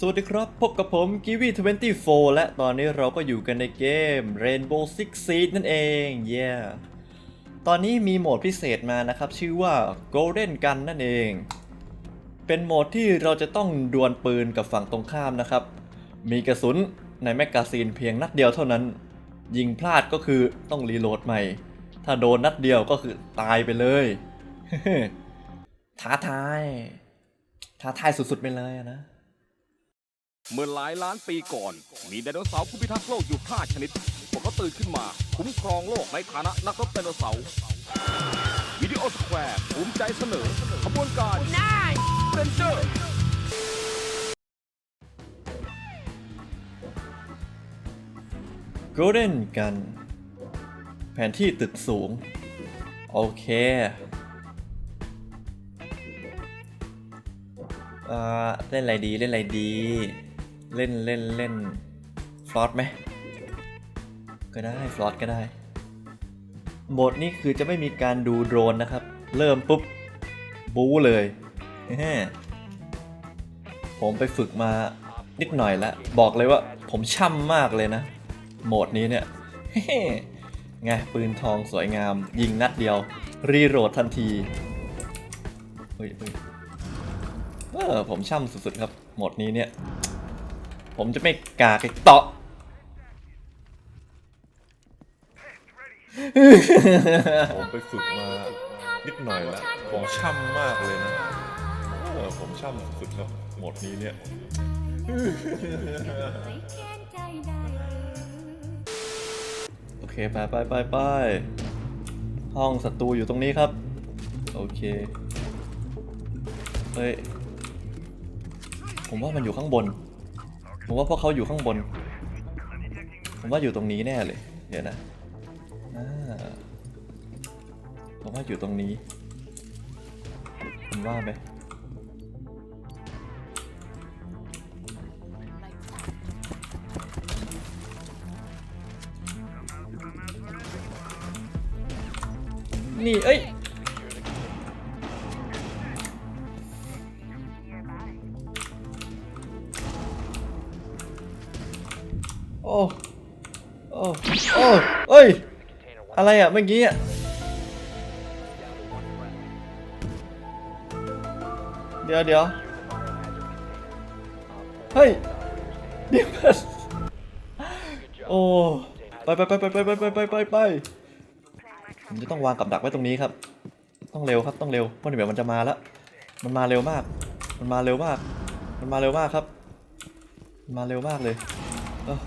สวัสดีครับ พบกับผมกิวี24 และตอนนี้เราก็อยู่กันในเกม Rainbow Six Siege นั่นเองเย้ตอนนี้มีโหมดพิเศษมานะครับ ชื่อว่า Golden Gun นั่นเอง เป็นโหมดที่เราจะต้องดวลปืนกับฝั่งตรงข้ามนะครับ มีกระสุนในแมกกาซีนเพียงนัดเดียวเท่านั้น ยิงพลาดก็คือต้องรีโหลดใหม่ ถ้าโดนนัดเดียวก็คือตายไปเลย ท้าทาย ท้าทายสุดๆไปเลยนะ เมื่อหลายล้านปีก่อน มีไดโนเสาร์ผู้พิทักษ์โลกอยู่ 5 ชนิด พวกเขาตื่นขึ้นมา คุ้มครองโลกในฐานะนักรบไดโนเสาร์วิดีโอสแควร์ภูมิใจเสนอขบวนการเรนเจอร์ Golden กันแผนที่ตึกสูง โอเคเอ่อเล่นอะไรดีเล่นอะไรดี เล่นเล่นเล่นฟลอตไหมก็ได้ฟลอตก็ได้โหมดนี้คือจะไม่มีการดูโดรนนะครับ เริ่มปุ๊บ บู๊เลยแฮ่ผมไปฝึกมานิดหน่อยแล้ว บอกเลยว่าผมช่ำมากเลยนะ โหมดนี้เนี่ยไงปืนทองสวยงาม ยิงนัดเดียว รีโหลดทันทีเฮ้ยเฮ้ยเออผมช่ำสุดๆครับ โหมดนี้เนี่ย ผมจะไม่กากอีกต่อผมไปฝึกมานิดหน่อยแล้วผมช่ำมากเลยนะเออผมช่ำสุดๆครับโหมดนี้เนี่ย โอเค ไปไปไปไปห้องศัตรูอยู่ตรงนี้ครับ โอเค เฮ้ย ผมว่ามันอยู่ข้างบน ผมว่าพวกเขาอยู่ข้างบน ผมว่าอยู่ตรงนี้แน่เลย เดี๋ยวนะอ่าผมว่าอยู่ตรงนี้คุณว่าไหมนี่ เอ้ย โอ้โอ้โอ้เอ้ย อะไรอะเมื่อกี้อะเดี๋ยวเดี๋ยวเฮ้ยเดี๋ยวโอ้ไปไปไปไปไปไปไปไปไปผมจะต้องวางกับดักไว้ตรงนี้ครับ ต้องเร็วครับต้องเร็วเพราะเดี๋ยวมันจะมาแล้วมันมาเร็วมาก มันมาเร็วมาก มันมาเร็วมากครับมันมาเร็วมากเลยเออ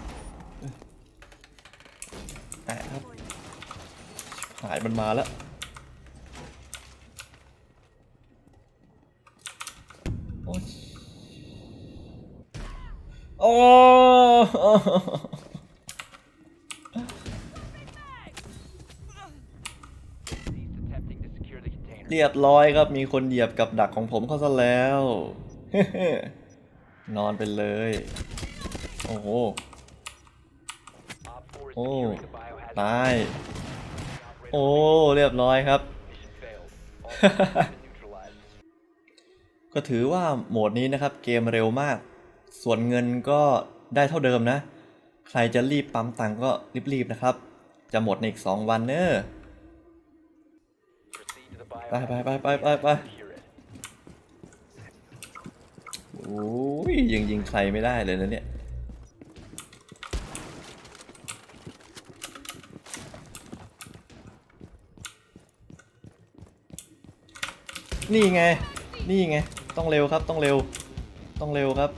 อแอะครับ หายมันมาแล้ว โอ้โอ้เรียบร้อยครับมีคนเหยียบกับดักของผมเข้าซะแล้ว นอนไปเลย โอ้โห โอ้ ตาย โอ้ เรียบร้อยครับ ก็ถือว่าโหมดนี้นะครับ เกมเร็วมาก ส่วนเงินก็ได้เท่าเดิมนะ ใครจะรีบปั๊มตังก็รีบๆนะครับ จะหมดในอีก 2 วันเนอะไปไปไปไปไปไปโอ้ยยิงยิงใครไม่ได้เลยนะเนี่ย นี่ไง นี่ไง ต้องเร็วครับ ต้องเร็ว ต้องเร็วครับ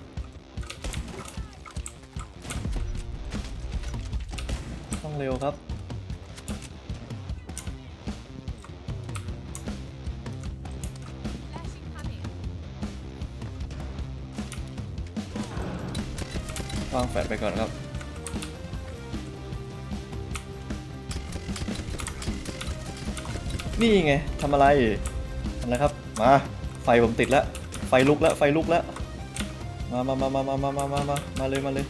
ต้องเร็วครับ วางแฟลชไปก่อนครับนี่ไงทำอะไรทำอะไรครับ มา ไฟผมติดแล้ว ไฟลุกแล้ว ไฟลุกแล้วมามามามามามามามามามาเลยมาเลย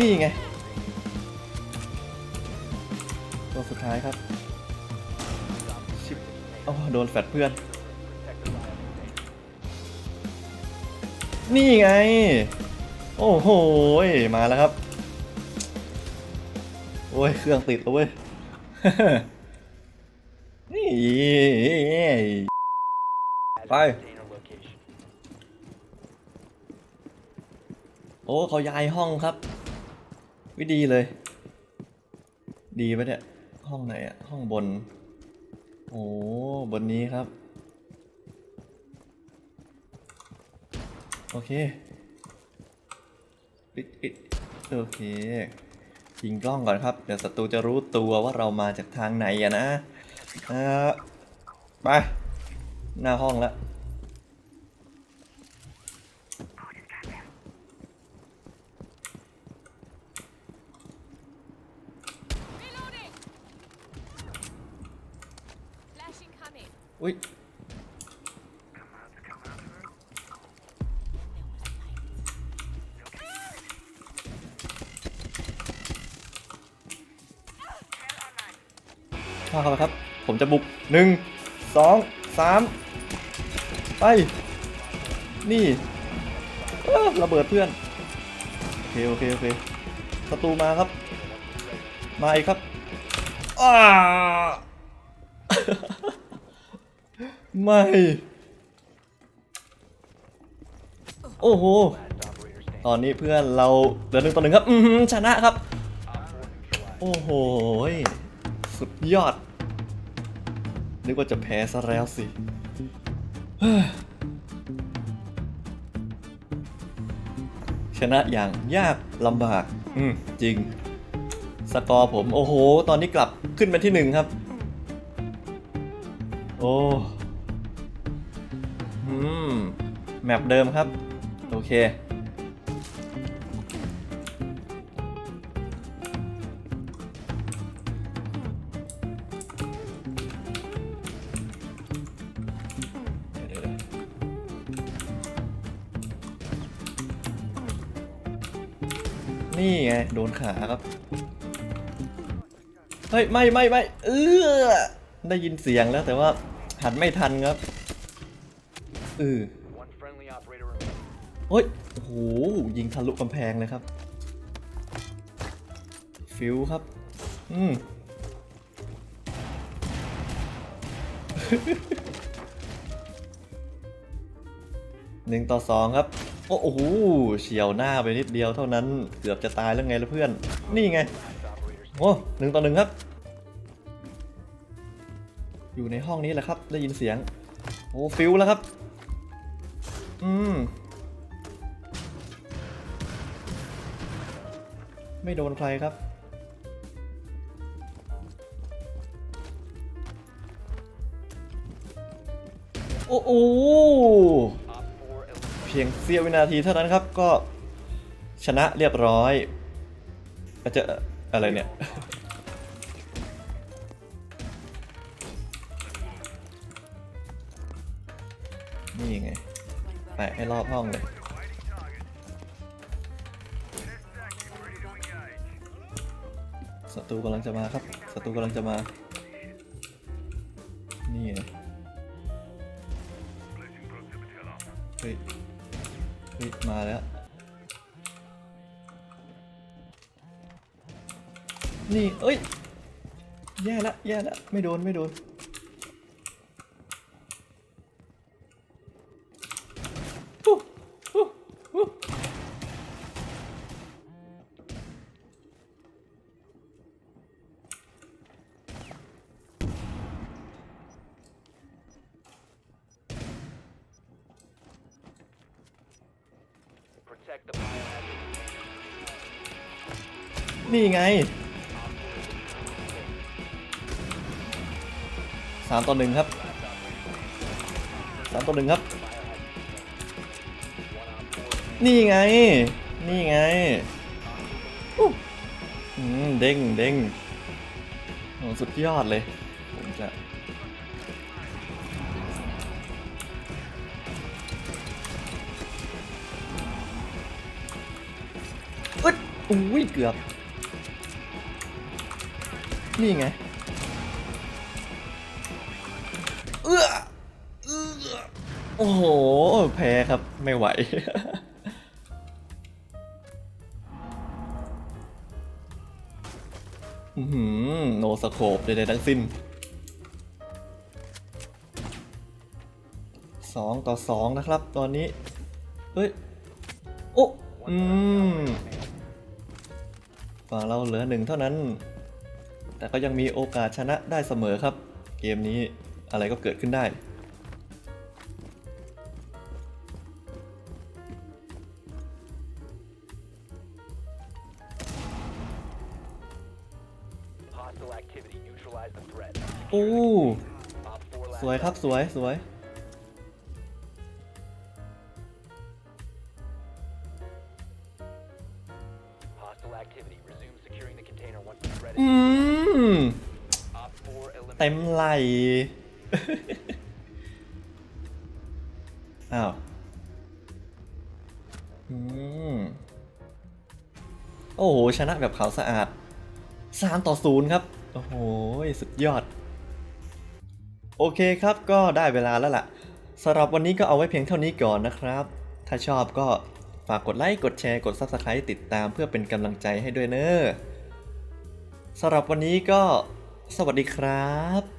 นี่ไง ตัวสุดท้ายครับ ชิบโอ้โดนแฟดเพื่อน นี่ไง โอ้โหมาแล้วครับ โอ้ย เครื่องติดแล้วเว้ยนี่ไป โอ้เขาย้ายห้องครับ วิดีเลย ดีปะเนี่ย ห้องไหนอะห้องบน โอ้บนนี้ครับ โอเค อิดอิดโอเคยิงกล้องก่อนครับ เดี๋ยวศัตรูจะรู้ตัวว่าเรามาจากทางไหนอะนะอ่าไป หน้าห้องแล้ว Reloading! Flashing coming. อุ้ย เข้าไปครับ ผมจะบุกหนึ่งสองสามไป นี่ระเบิดเพื่อน โอเค โอเค โอเคศัตรูมาครับ มาอีกครับอ้าไม่ โอ้โห ตอนนี้เพื่อนเราเหลือหนึ่งต่อหนึ่งครับ อืชนะครับ โอ้โห สุดยอด นึกว่าจะแพ้ซะแล้วสิเฮ้ยชนะอย่างยากลำบาก อืมจริง สกอร์ผม โอ้โห ตอนนี้กลับขึ้นมาที่หนึ่งครับ โอ้อืม แมปเดิมครับ โอเค นี่ไงโดนขาครับ เฮ้ยไม่ไม่ไม่เออได้ยินเสียงแล้วแต่ว่าหันไม่ทันครับเออเฮ้ยโอ้โหยิงทะลุกำแพงเลยครับ ฟิวครับ อืมหนึ่งต่อสองครับ โอ้โหเฉียวหน้าไปนิดเดียวเท่านั้น เกือบจะตายแล้วไงล่ะเพื่อน นี่ไง โอ้หนึ่งต่อหนึ่งครับ อยู่ในห้องนี้แหละครับ ได้ยินเสียง โอ้ฟิวแล้วครับ อืม ไม่โดนใครครับโอ้โห พียงเสี้ยววินาทีเท่านั้นครับก็ชนะเรียบร้อยอาจจะอะไรเนี่ย นี่ไงแปะให้รอบห้องเลยศัตรูกำลังจะมาครับศัตรูกำลังจะมา นี่เอ้ย แย่ละแย่ละไม่โดนไม่โดน Protect the biohazard. นี่ไง สามต่อหนึ่งครับสามต่อหนึ่งครับ นี่ไง นี่ไงอู้อืมเด้งเด้งโหสุดยอดเลย ผมจะอึดอุ้ยเกือบ นี่ไง โอ้โห แพ้ครับไม่ไหว อือหือโนสโคปใดๆทั้งสิ้นสองต่อสองนะครับ ตอนนี้ เฮ้ย โอ้อืมฝั่งเราเหลือหนึ่งเท่านั้น แต่ก็ยังมีโอกาสชนะได้เสมอครับ เกมนี้อะไรก็เกิดขึ้นได้ วยครับสวยสวย Hostile activity. Resume securing the container once the threat อื is ม Op 4 eliminated. เต็มไหลอ้าวอืม โอ้โห ชนะแบบขาวสะอาด 3 ต่อ 0 ครับ โอ้โห สุดยอด โอเคครับก็ได้เวลาแล้วล่ะสำหรับวันนี้ก็เอาไว้เพียงเท่านี้ก่อนนะครับ ถ้าชอบก็ฝากกดไลค์กดแชร์กด Subscribe ติดตามเพื่อเป็นกำลังใจให้ด้วยเนอะสำหรับวันนี้ก็สวัสดีครับ